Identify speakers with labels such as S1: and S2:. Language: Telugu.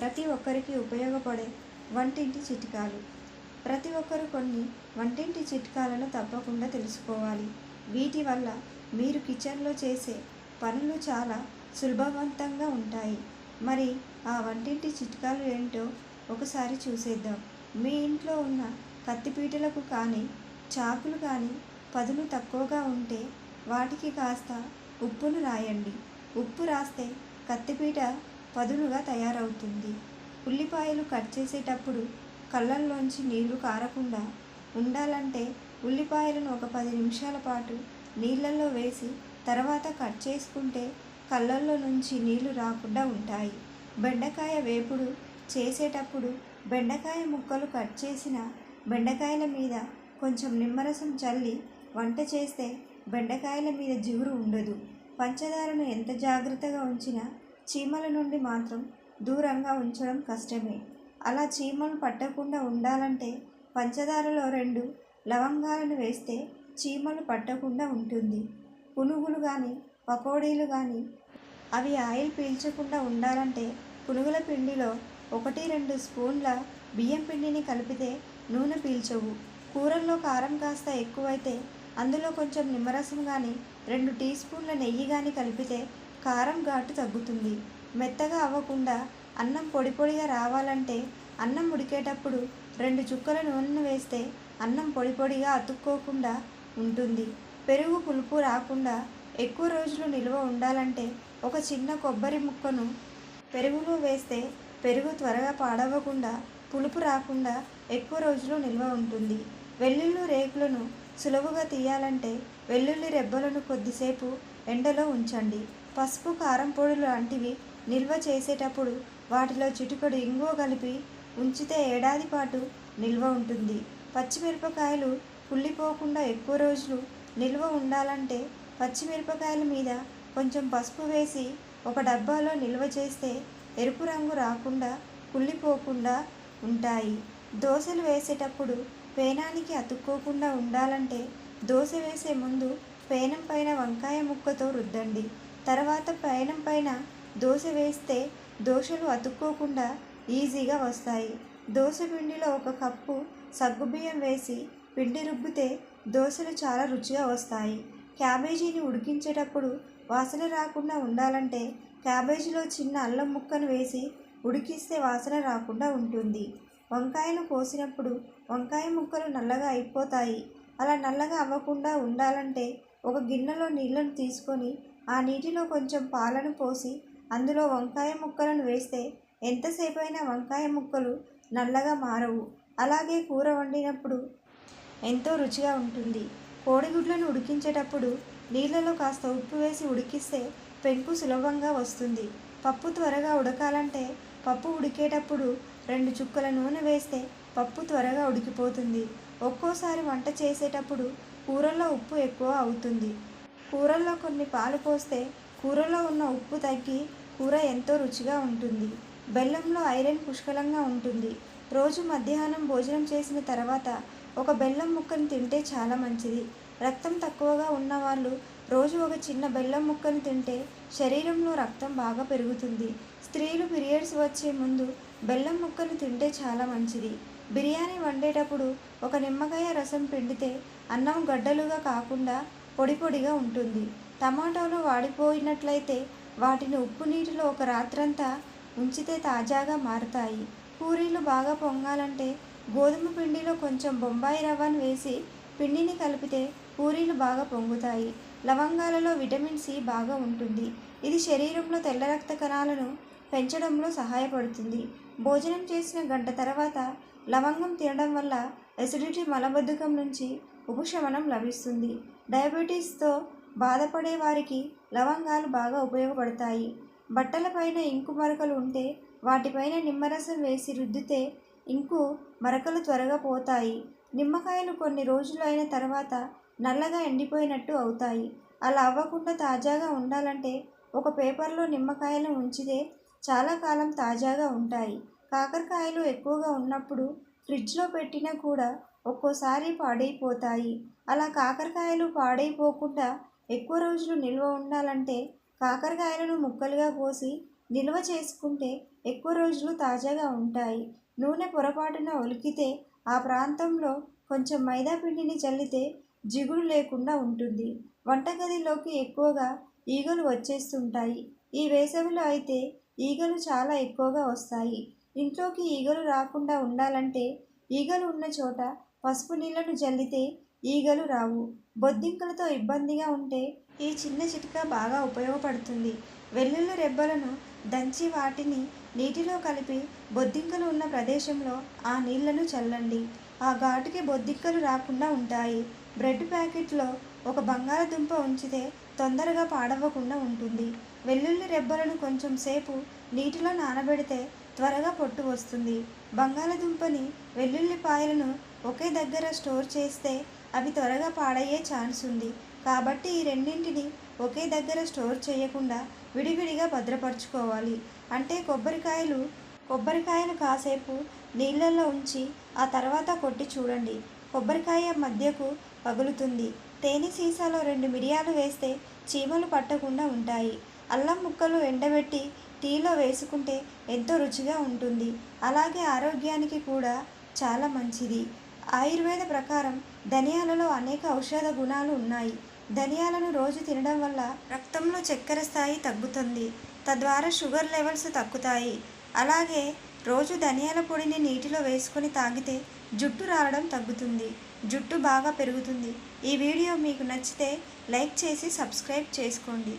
S1: ప్రతి ఒక్కరికి ఉపయోగపడే వంటింటి చిట్కాలు. ప్రతి ఒక్కరు కొన్ని వంటింటి చిట్కాలను తప్పకుండా తెలుసుకోవాలి. వీటి వల్ల మీరు కిచెన్లో చేసే పనులు చాలా సులభవంతంగా ఉంటాయి. మరి ఆ వంటింటి చిట్కాలు ఏంటో ఒకసారి చూసేద్దాం. మీ ఇంట్లో ఉన్న కత్తిపీటలకు కానీ చాకులు కానీ పదును తక్కువగా ఉంటే వాటికి కాస్త ఉప్పును రాయండి. ఉప్పు రాస్తే కత్తిపీట పదునుగా తయారవుతుంది. ఉల్లిపాయలు కట్ చేసేటప్పుడు కళ్ళల్లోంచి నీళ్ళు కారకుండా ఉండాలంటే ఉల్లిపాయలను ఒక పది నిమిషాల పాటు నీళ్ళల్లో వేసి తర్వాత కట్ చేసుకుంటే కళ్ళల్లో నుంచి నీళ్ళు రాకుండా ఉంటాయి. బెండకాయ వేపుడు చేసేటప్పుడు బెండకాయ ముక్కలు కట్ చేసిన బెండకాయల మీద కొంచెం నిమ్మరసం చల్లి వంట చేస్తే బెండకాయల మీద జిగురు ఉండదు. పంచదారను ఎంత జాగ్రత్తగా ఉంచినా చీమల నుండి మాత్రం దూరంగా ఉంచడం కష్టమే. అలా చీమలు పట్టకుండా ఉండాలంటే పంచదారలో రెండు లవంగాలను వేస్తే చీమలు పట్టకుండా ఉంటుంది. పునుగులు కానీ పకోడీలు కానీ అవి ఆయిల్ పీల్చకుండా ఉండాలంటే పునుగుల పిండిలో ఒకటి రెండు స్పూన్ల బియ్యం పిండిని కలిపితే నూనె పీల్చవు. కూరల్లో కారం కాస్త ఎక్కువైతే అందులో కొంచెం నిమ్మరసం కానీ రెండు టీ స్పూన్ల నెయ్యి కానీ కలిపితే కారం ఘాటు తగ్గుతుంది. మెత్తగా అవ్వకుండా అన్నం పొడి పొడిగా రావాలంటే అన్నం ఉడికేటప్పుడు రెండు చుక్కల నూనెను వేస్తే అన్నం పొడి పొడిగా అతుక్కోకుండా ఉంటుంది. పెరుగు పులుపు రాకుండా ఎక్కువ రోజులు నిల్వ ఉండాలంటే ఒక చిన్న కొబ్బరి ముక్కను పెరుగులో వేస్తే పెరుగు త్వరగా పాడవకుండా పులుపు రాకుండా ఎక్కువ రోజులు నిల్వ ఉంటుంది. వెల్లుల్లి రేకులను సులువుగా తీయాలంటే వెల్లుల్లి రెబ్బలను కొద్దిసేపు ఎండలో ఉంచండి. పసుపు కారం పొడి లాంటివి నిల్వ చేసేటప్పుడు వాటిలో చిటికడు ఇంగువ కలిపి ఉంచితే ఏడాది పాటు నిల్వ ఉంటుంది. పచ్చిమిరపకాయలు కుళ్ళిపోకుండా ఎక్కువ రోజులు నిల్వ ఉండాలంటే పచ్చిమిరపకాయల మీద కొంచెం పసుపు వేసి ఒక డబ్బాలో నిల్వ చేస్తే ఎరుపు రంగు రాకుండా కుళ్ళిపోకుండా ఉంటాయి. దోశలు వేసేటప్పుడు పేనానికి అతుక్కోకుండా ఉండాలంటే దోశ వేసే ముందు పేనం పైన వంకాయ ముక్కతో రుద్దండి. తర్వాత పేనం పైన దోశ వేస్తే దోశలు అతుక్కోకుండా ఈజీగా వస్తాయి. దోశ పిండిలో ఒక కప్పు సగ్గుబియ్యం వేసి పిండి రుబ్బితే దోశలు చాలా రుచిగా వస్తాయి. క్యాబేజీని ఉడికించేటప్పుడు వాసన రాకుండా ఉండాలంటే క్యాబేజీలో చిన్న అల్లం ముక్కను వేసి ఉడికిస్తే వాసన రాకుండా ఉంటుంది. వంకాయలు కోసినప్పుడు వంకాయ ముక్కలు నల్లగా అయిపోతాయి. అలా నల్లగా అవ్వకుండా ఉండాలంటే ఒక గిన్నెలో నీళ్ళను తీసుకొని ఆ నీటిలో కొంచెం పాలను పోసి అందులో వంకాయ ముక్కలను వేస్తే ఎంతసేపు అయినా వంకాయ ముక్కలు నల్లగా మారవు. అలాగే కూర వండినప్పుడు ఎంతో రుచిగా ఉంటుంది. కోడిగుడ్లను ఉడికించేటప్పుడు నీళ్ళలో కాస్త ఉప్పు వేసి ఉడికిస్తే పెంకు సులభంగా వస్తుంది. పప్పు త్వరగా ఉడకాలంటే పప్పు ఉడికేటప్పుడు రెండు చుక్కల నూనె వేస్తే పప్పు త్వరగా ఉడికిపోతుంది. ఒక్కోసారి వంట చేసేటప్పుడు కూరల్లో ఉప్పు ఎక్కువ అవుతుంది. కూరల్లో కొన్ని పాలు పోస్తే కూరలో ఉన్న ఉప్పు తగ్గి కూర ఎంతో రుచిగా ఉంటుంది. బెల్లంలో ఐరన్ పుష్కలంగా ఉంటుంది. రోజు మధ్యాహ్నం భోజనం చేసిన తర్వాత ఒక బెల్లం ముక్కను తింటే చాలా మంచిది. రక్తం తక్కువగా ఉన్నవాళ్ళు రోజు ఒక చిన్న బెల్లం ముక్కను తింటే శరీరంలో రక్తం బాగా పెరుగుతుంది. స్త్రీలు పీరియడ్స్ వచ్చే ముందు బెల్లం ముక్కను తింటే చాలా మంచిది. బిర్యానీ వండేటప్పుడు ఒక నిమ్మకాయ రసం పిండితే అన్నం గడ్డలుగా కాకుండా పొడి పొడిగా ఉంటుంది. టమాటాలు వాడిపోయినట్లయితే వాటిని ఉప్పు నీటిలో ఒక రాత్రంతా ఉంచితే తాజాగా మారుతాయి. పూరీలు బాగా పొంగాలంటే గోధుమ పిండిలో కొంచెం బొంబాయి రవ్వను వేసి పిండిని కలిపితే పూరీలు బాగా పొంగుతాయి. లవంగాలలో విటమిన్ సి బాగా ఉంటుంది. ఇది శరీరంలో తెల్ల రక్త కణాలను పెంచడంలో సహాయపడుతుంది. భోజనం చేసిన గంట తర్వాత లవంగం తినడం వల్ల ఎసిడిటీ మలబద్ధకం నుంచి ఉపశమనం లభిస్తుంది. డయాబెటీస్తో బాధపడే వారికి లవంగాలు బాగా ఉపయోగపడతాయి. బట్టలపైన ఇంకు మరకలు ఉంటే వాటిపైన నిమ్మరసం వేసి రుద్దితే ఇంకు మరకలు త్వరగా పోతాయి. నిమ్మకాయలు కొన్ని రోజులు అయిన తర్వాత నల్లగా ఎండిపోయినట్టు అవుతాయి. అలా అవ్వకుండా తాజాగా ఉండాలంటే ఒక పేపర్లో నిమ్మకాయలను ఉంచితే చాలా కాలం తాజాగా ఉంటాయి. కాకరకాయలు ఎక్కువగా ఉన్నప్పుడు ఫ్రిడ్జ్లో పెట్టినా కూడా ఒక్కోసారి పాడైపోతాయి. అలా కాకరకాయలు పాడైపోకుండా ఎక్కువ రోజులు నిల్వ ఉండాలంటే కాకరకాయలను ముక్కలుగా కోసి నిల్వ చేసుకుంటే ఎక్కువ రోజులు తాజాగా ఉంటాయి. నూనె పొరపాటున ఒలికితే ఆ ప్రాంతంలో కొంచెం మైదా పిండిని చల్లితే జిగురు లేకుండా ఉంటుంది. వంటగదిలోకి ఎక్కువగా ఈగలు వచ్చేస్తుంటాయి. ఈ వేసవిలో అయితే ఈగలు చాలా ఎక్కువగా వస్తాయి. ఇంట్లోకి ఈగలు రాకుండా ఉండాలంటే ఈగలు ఉన్న చోట పసుపు నీళ్ళను జల్లితే ఈగలు రావు. బొద్దింకలతో ఇబ్బందిగా ఉంటే ఈ చిన్న చిట్కా బాగా ఉపయోగపడుతుంది. వెల్లుల్లి రెబ్బలను దంచి వాటిని నీటిలో కలిపి బొద్దింకలు ఉన్న ప్రదేశంలో ఆ నీళ్ళను చల్లండి. ఆ ఘాటుకి బొద్దింకలు రాకుండా ఉంటాయి. బ్రెడ్ ప్యాకెట్లో ఒక బంగాళదుంప ఉంచితే తొందరగా పాడవకుండా ఉంటుంది. వెల్లుల్లి రెబ్బలను కొంచెం సేపు నీటిలో నానబెడితే త్వరగా పొట్టు వస్తుంది. బంగాళదుంపని వెల్లుల్లిపాయలను ఒకే దగ్గర స్టోర్ చేస్తే అవి త్వరగా పాడయ్యే ఛాన్స్ ఉంది. కాబట్టి ఈ రెండింటిని ఒకే దగ్గర స్టోర్ చేయకుండా విడివిడిగా భద్రపరచుకోవాలి. అంటే కొబ్బరికాయలు కొబ్బరికాయను కాసేపు నీళ్ళల్లో ఉంచి ఆ తర్వాత కొట్టి చూడండి. కొబ్బరికాయ మధ్యకు పగులుతుంది. తేనె సీసాలో రెండు మిరియాలు వేస్తే చీమలు పట్టకుండా ఉంటాయి. అల్లం ముక్కలు ఎండబెట్టి టీలో వేసుకుంటే ఎంతో రుచిగా ఉంటుంది. అలాగే ఆరోగ్యానికి కూడా చాలా మంచిది. ఆయుర్వేద ప్రకారం ధనియాలలో అనేక ఔషధ గుణాలు ఉన్నాయి. ధనియాలను రోజు తినడం వల్ల రక్తంలో చక్కెర స్థాయి తగ్గుతుంది. తద్వారా షుగర్ లెవెల్స్ తగ్గుతాయి. అలాగే రోజు ధనియాల పొడిని నీటిలో వేసుకొని తాగితే జుట్టు రాలడం తగ్గుతుంది. జుట్టు బాగా పెరుగుతుంది. ఈ వీడియో మీకు నచ్చితే లైక్ చేసి సబ్స్క్రైబ్ చేసుకోండి.